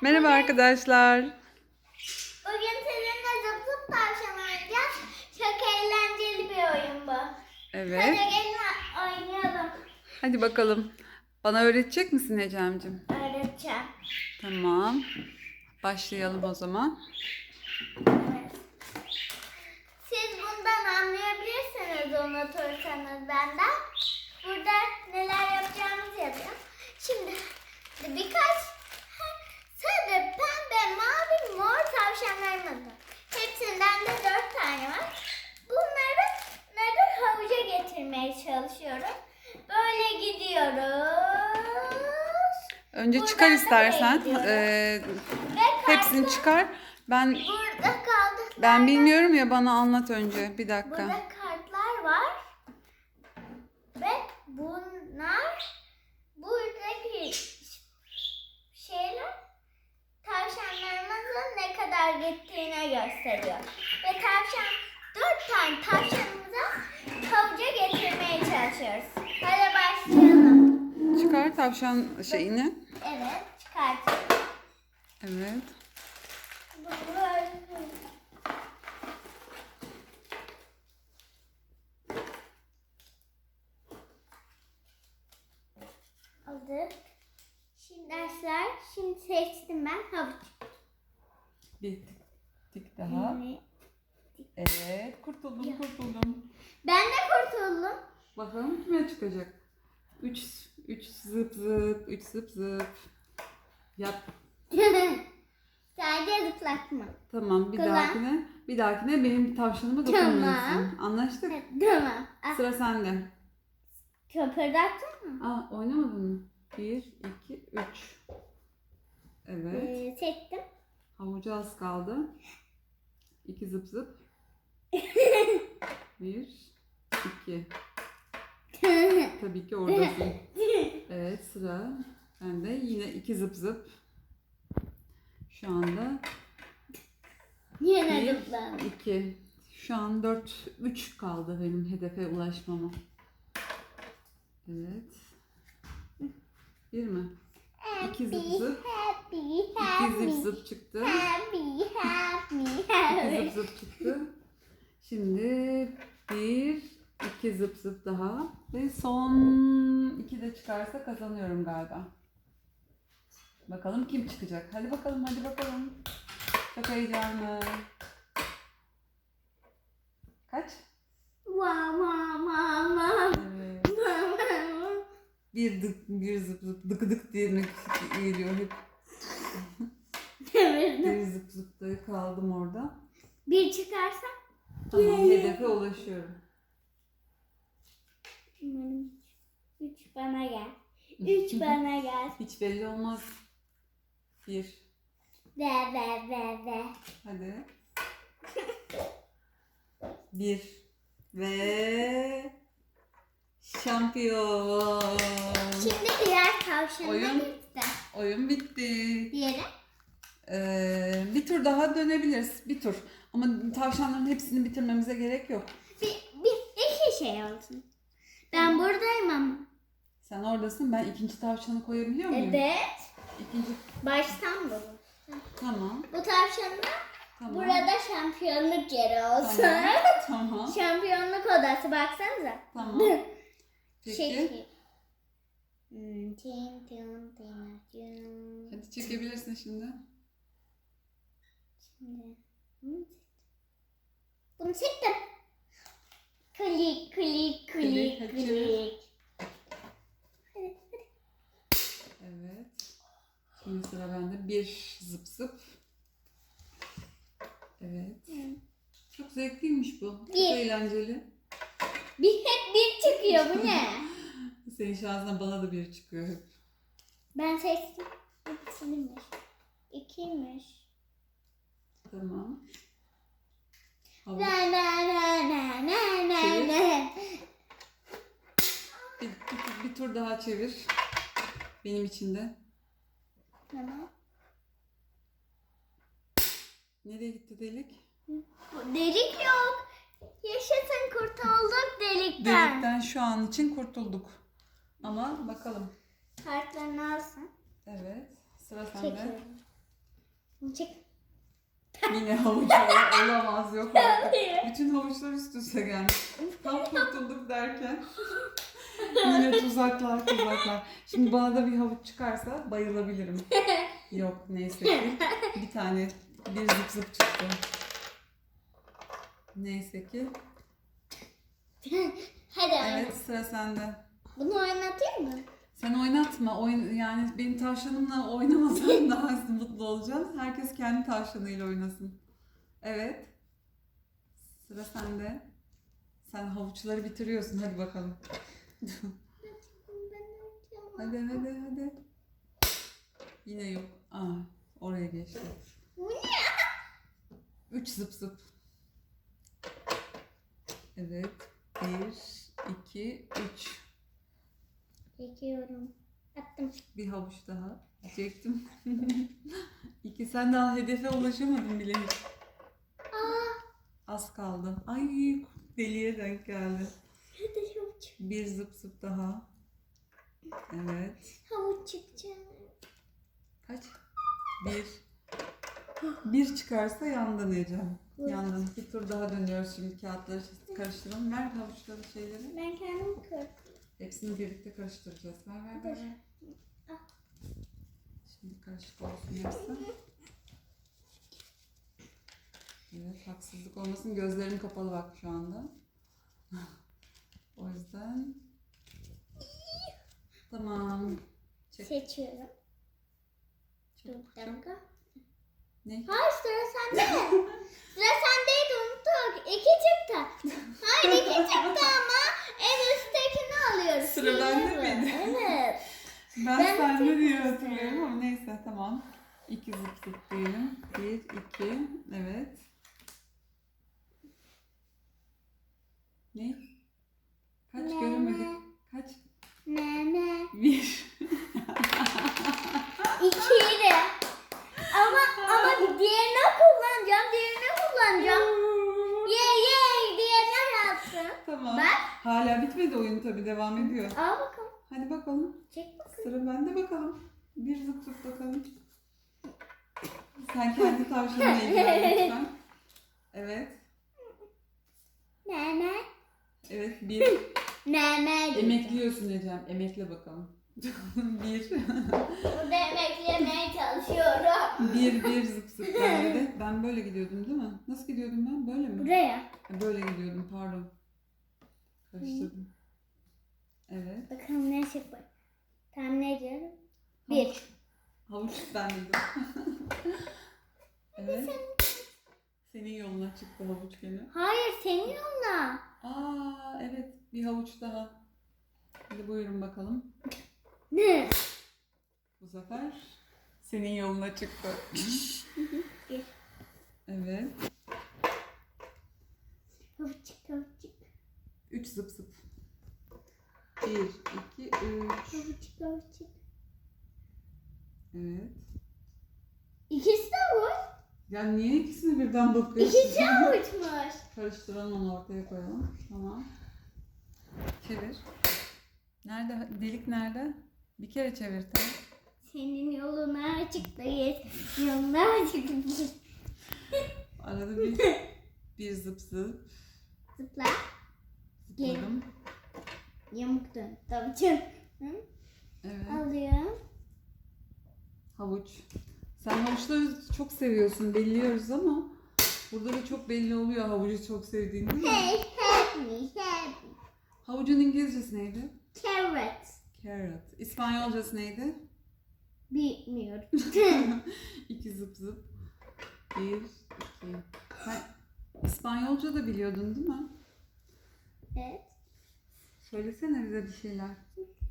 Merhaba arkadaşlar. Bugün sizinle zıp zıp tavşan oynayacağız. Çok eğlenceli bir oyun bu. Hadi Evet. gelin oynayalım. Hadi bakalım. Bana öğretecek misin Ecem'cim? Öğreteceğim. Tamam. Başlayalım o zaman. Evet. Siz bundan anlayabilirsiniz unutursanız benden. Burada neler yapacağımızı yazıyor. Şimdi birkaç sarı, pembe, mavi, mor tavşanlarımız var. Hepsinden de dört tane var. Bunları, bunları havuca getirmeye çalışıyorum. Böyle gidiyoruz. Önce Buradan çıkar da istersen. bekliyorum. Ee, Ve hepsini çıkar. Ben Burada kaldı. ben bilmiyorum ya bana anlat önce. Bir dakika. Burada kartlar var. Ve bunlar buradaki şeyler tavşanlarımızın ne kadar gittiğine gösteriyor. Ve tavşan dört tane tavşanımıza havuca getirmeye çalışıyoruz. Hadi başlayalım. Çıkar tavşan şeyini. Evet. Aldık. Şimdi dersler. Şimdi seçtim ben havuç. Bir tik daha. Evet. Evet. Kurtuldum kurtuldum. Ben de kurtuldum. Bakalım kime çıkacak? 3 3 zıp zıp, 3 zıp zıp. Yap. Sadece zıplatma. Tamam bir Kızım. dahakine bir dahakine benim tavşanıma dokunmuyorsun. Anlaştık. Tamam. Ah, Sıra sende. köpürdattın mı? Aa oynamadın mı? 1 2 3. Evet. Ee, seçtim. Havucu az kaldı. 2 zıp zıp. 1 2. Tabii ki oradasın. Evet sıra bende. Yine 2 zıp zıp. Şu anda Yine zıpladım. 2. Şu an 4 3 kaldı benim hedefe ulaşmama. Evet. Bir mi? İki zıp zıp. Happy, İki happy, zıp zıp çıktı. happy, happy, İki happy. zıp zıp çıktı. Şimdi bir, iki zıp zıp daha. Ve son iki de çıkarsa kazanıyorum galiba. Bakalım kim çıkacak. Hadi bakalım, hadi bakalım. Çok heyecanlı. Kaç? Evet. Bir dık, bir zıp zıp, dık dık diye geliyor hep. Bir zıp zıp da kaldım orada. Bir çıkarsam Tamam, hedefe ulaşıyorum. üç bana gel. Üç bana gel. Hiç belli olmaz. Bir. Ve ve ve ve. Hadi. Bir. Ve şampiyon. Şimdi diğer tavşanına Oyun. gitti. Oyun bitti. Diğeri. Ee, bir tur daha dönebiliriz. Bir tur. Ama tavşanların hepsini bitirmemize gerek yok. Bir, bir iki şey olsun. Ben buradayım ama. Sen oradasın. Ben ikinci tavşanı koyabiliyor muyum? Evet. İkinci. Baştan bu. Tamam. Bu tavşanın da Tamam. burada şampiyonluk yeri olsun. Tamam. Tamam. şampiyonluk odası baksanıza. Tamam. Peki. Şey. Hadi çekebilirsin şimdi. Şimdi. Bunu çektim. Klik, klik, Klik, klik, klik. Evet. Şimdi sıra bende. Bir zıp zıp. Evet. Çok zevkliymiş bu. Çok Bir. eğlenceli. Bir hep bir çıkıyor bu ne? Senin şansına bana da bir çıkıyor hep. Ben seçtim. İkiymiş. İkiymiş. Tamam. Havuç. Na na na na na na na. Bir, bir, bir tur daha çevir. Benim için de. Tamam. Nereye gitti delik? Delik yok. Yaşasın kurtulduk delikten. Delikten şu an için kurtulduk. Ama bakalım. Kartlarını alsın. Evet. Sıra sende. Çek. Yine havuç ol- olamaz yok artık. Bütün havuçlar üst üste gelmiş. Tam kurtulduk derken. Yine tuzaklar tuzaklar. Şimdi bana da bir havuç çıkarsa bayılabilirim. Yok neyse ki. Bir tane bir zıp zıp çıktı. Neyse ki. Hadi Evet oynat. sıra sende. Bunu oynatayım mı? Sen oynatma. Oyun, yani benim tavşanımla oynamasan daha mutlu olacağım. Herkes kendi tavşanıyla oynasın. Evet. Sıra sende. Sen havuçları bitiriyorsun. Hadi bakalım. Hadi hadi hadi. Yine yok. Aa, oraya geçti. Bu ne? Üç zıp zıp. Evet. Bir, iki, üç. Çekiyorum. Attım. Bir havuç daha. Çektim. İki. Sen daha hedefe ulaşamadın bile hiç. Az kaldı. Ay deliye denk geldi. Havuç. Bir zıp zıp daha. Evet. Havuç çıkacak. Kaç? Bir. Bir çıkarsa yandın Ecem. Yandın. Bir tur daha dönüyoruz şimdi kağıtları karıştıralım. Ver havuçları şeyleri. Ben kendim kırdım. Hepsini birlikte karıştıracağız. Ver ver ver. Şimdi karışık olsun hepsi. Evet haksızlık olmasın. Gözlerim kapalı bak şu anda. o yüzden tamam. Çek. Seçiyorum. Çabuk, bir dakika. Ne? Hayır sıra sende. sıra sendeydi unuttuk. İki çıktı. Hayır iki çıktı ama en üsttekini alıyoruz. Sıra bende miydi? Evet. Ben, Ben sende diye hatırlıyorum ama neyse tamam. İki zıp zıp diyelim. Bir, iki, evet. Ne? Kaç Ne, göremedik? Kaç? Ne ne. Bir. İkiydi. Ama ama diğerini kullanacağım. Diğerini kullanacağım. Ye ye diğerine yapsın. tamam. Bak. Hala bitmedi oyun tabi devam ediyor. Al bakalım. Hadi bakalım. Çek bakalım. Sıra bende bakalım. Bir zıp zıp bakalım. Sen kendi tavşanına ilgilen lütfen. Evet. Ne. Evet bir. Ne. Emekliyorsun Ecem. Emekle bakalım. bir. Burada emeklemeye çalışıyorum. Bir bir zıp zıp bende de. Ben böyle gidiyordum değil mi? Nasıl gidiyordum ben? Böyle mi? Buraya. Ha, Böyle gidiyordum pardon. Karıştırdım. Evet. Bakalım ne çıkacak. Tahmin ediyorum. Bir. Havuç bendeydi. evet. Senin yoluna çıktı havuç gene. Hayır senin yoluna. Aa evet bir havuç daha. Hadi buyurun bakalım. Ne? Bu sefer senin yoluna çıktı. Evet. Havuç havuç Üç zıp zıp. Bir, iki, üç. havuç havuç. Evet. İkisi de havuç. Ya niye ikisini birden bakıyorsun? İkisi havuçmuş. Karıştıralım onu ortaya koyalım. Tamam. Çevir. Nerede? Delik nerede? Bir kere çevir tamam. Senin yoluna açık değil. Yoluna açık değil. Arada bir bir zıp zıp Zıpla. zıpladım. Yamuk dön. Tamam canım. Evet. Alıyorum. Havuç. Sen havuçları çok seviyorsun belliyoruz ama burada da çok belli oluyor havucu çok sevdiğin değil mi? Hey, help me, help me. Havucun İngilizcesi neydi? Carrot. Carrot. İspanyolcası neydi? Bilmiyorum. iki zıp zıp. Bir, iki. Sen İspanyolca da biliyordun değil mi? evet. Söylesene bize bir şeyler.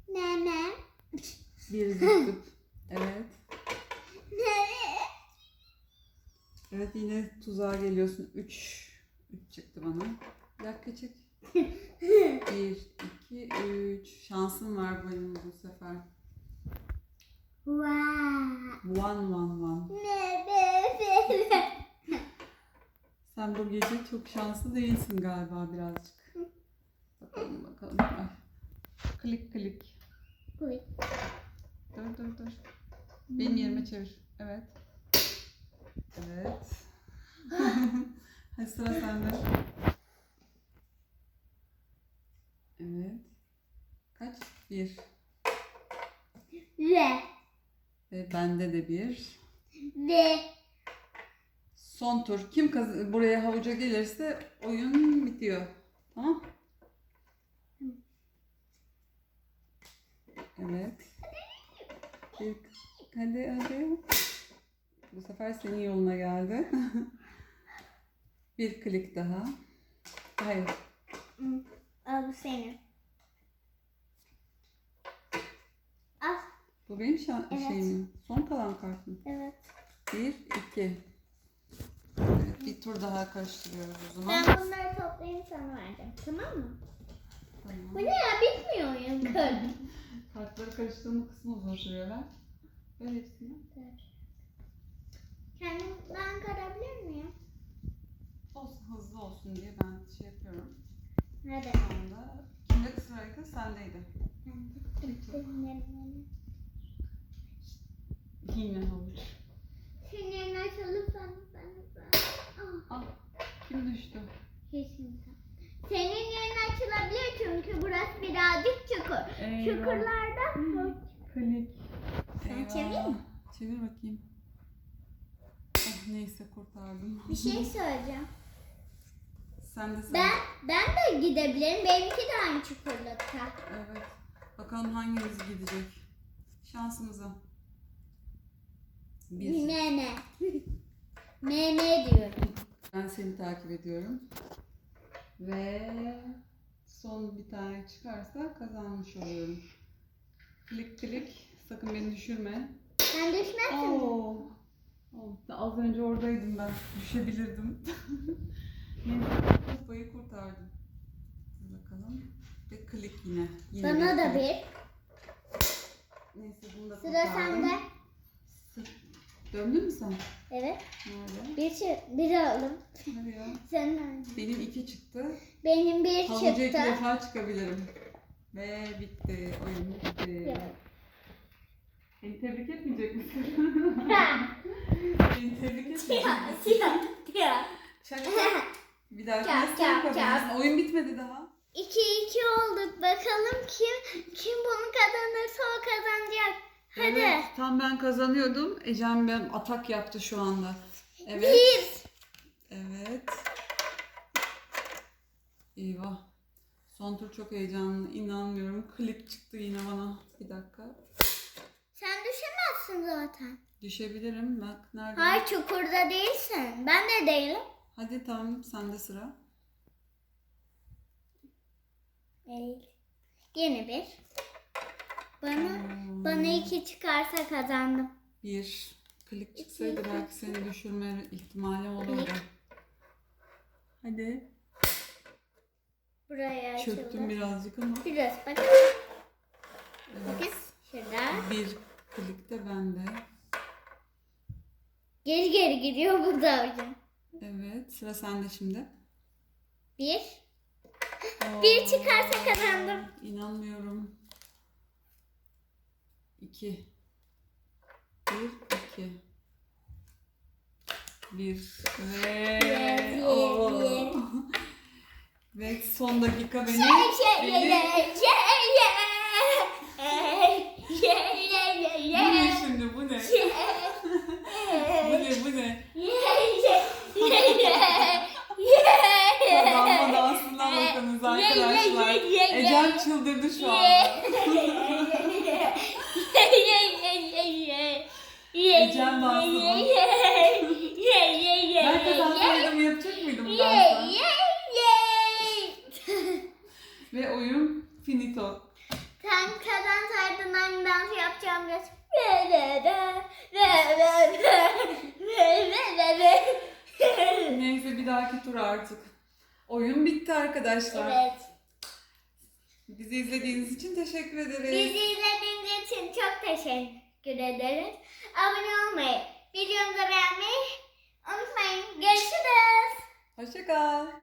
Ne ne? Bir zıp zıp. Evet. Ne? Evet yine tuzağa geliyorsun. Üç. Üç çıktı bana. Bir dakika çek. Bir, iki, üç. Şansım var benim bu sefer. Wow. One, one, one. Ne ne? Sen bu gece çok şanslı değilsin galiba birazcık. Bakalım bakalım. Ay. Klik klik. Uy. Dur dur dur. Benim yerime çevir. Evet. Evet. Hadi sıra sende. Evet. Kaç? Bir. Ve. Ve bende de bir. Ve. Son tur. Kim kaz- buraya havuca gelirse oyun bitiyor. Tamam? Evet. Bir, hadi hadi. Bu sefer senin yoluna geldi. Bir klik daha. Hayır. Al bu senin. Al. Bu benim şan- Evet. şeyim. Son kalan kartım. Evet. Bir, iki. Evet, bir tur daha karıştırıyoruz o zaman. Ben bunları toplayayım sana vereceğim. Tamam mı? Tamam. Bu ne ya? Bitmiyor oyun. Kır. Kartları karıştırma kısmı uzun sürüyor lan. Ver hepsini. Kendimden karabilir miyim? Olsun hızlı olsun diye ben şey yapıyorum. Hadi. Şu anda kimde sıraydı? Sendeydi. Yine havuç. Senin açalım sen sen sen. Ah, Al. Kim düştü? kesin sen. Senin yerin açılabilir çünkü burası birazcık çukur. Çukurlarda Klik. Sen Eyvah. çevireyim mi? Çevir bakayım. Oh, neyse kurtardım. bir şey söyleyeceğim. Sen de sen. Ben ben de gidebilirim. Benimki de aynı çukurlukta. Evet. Bakalım hangimiz gidecek. Şansımıza. Bir. Mene. Mene diyorum. Ben seni takip ediyorum. Ve son bir tane çıkarsa kazanmış oluyorum. Klik klik. Sakın beni düşürme. Sen düşmezsin. Oo. Oo, Az önce oradaydım ben. Düşebilirdim. Neyse kupayı kurtardım. Bakalım. Ve klik yine. yine Bana da klik. bir. Neyse bunu da Sıra kurtardım. sende. Döndün mü sen? Evet. Nerede? Bir, çı- bir aldım. Ya. Sen Benim iki çıktı. Benim bir Havuca iki çıktı. defa çıkabilirim. Ve bitti. Oyun bitti. Evet. Beni tebrik etmeyecek misin? Ha, Beni tebrik etmeyecek misin? siyah, siyah. Şaka. Bir dahaki Çak, nasıl çak, yapabilirsin? Oyun bitmedi daha. İki iki olduk. Bakalım kim kim bunu kazanırsa o kazanacak. Hadi. Evet, tam ben kazanıyordum. Ecem ben atak yaptı şu anda. Evet. Bir. Evet. Eyvah. Son tur çok heyecanlı. İnanmıyorum. Klik çıktı yine bana. Bir dakika. Sen düşemezsin zaten. Düşebilirim. Bak nerede? Hayır çukurda değilsin. Ben de değilim. Hadi tamam sende sıra. Değil. Yeni bir. Bana Hmm. bana iki çıkarsa kazandım. Bir. Klik çıksaydı İki, belki seni düşürme ihtimalim olurdu. Hadi. Buraya açıldı. Çöktüm birazcık ama. Biraz bak. Evet. Şurada. Bir klik de bende. Geri geri gidiyor burada hocam. Evet. Sıra sende şimdi. Bir. Bir çıkarsa Oo, kazandım. İnanmıyorum. İki. Bir, iki. Bir. Ve... Yes, yes, Oo. yes. Ve son dakika beni... Şey şey ye şey ye. Ye ye ye Bu ne ye. şimdi bu ne? Ye. Bu ne bu ne? Ye ye ye ye. Ye. Kazanma dansına bakınız arkadaşlar. Ye, ye, ye, ye. Ecem çıldırdı şu anda. Ecem dansı mı? Ben kazansaydım yapacak mıydım bu dansı? Ve oyun finito. Sen kazansaydın hangi dansı yapacağım biraz. Neyse bir dahaki tur artık. Oyun bitti arkadaşlar. Evet. Bizi izlediğiniz için teşekkür ederiz. Bizi izlediğiniz için çok teşekkür ederiz. Abone olmayı, videomuzu beğenmeyi unutmayın. Görüşürüz. Hoşça kal.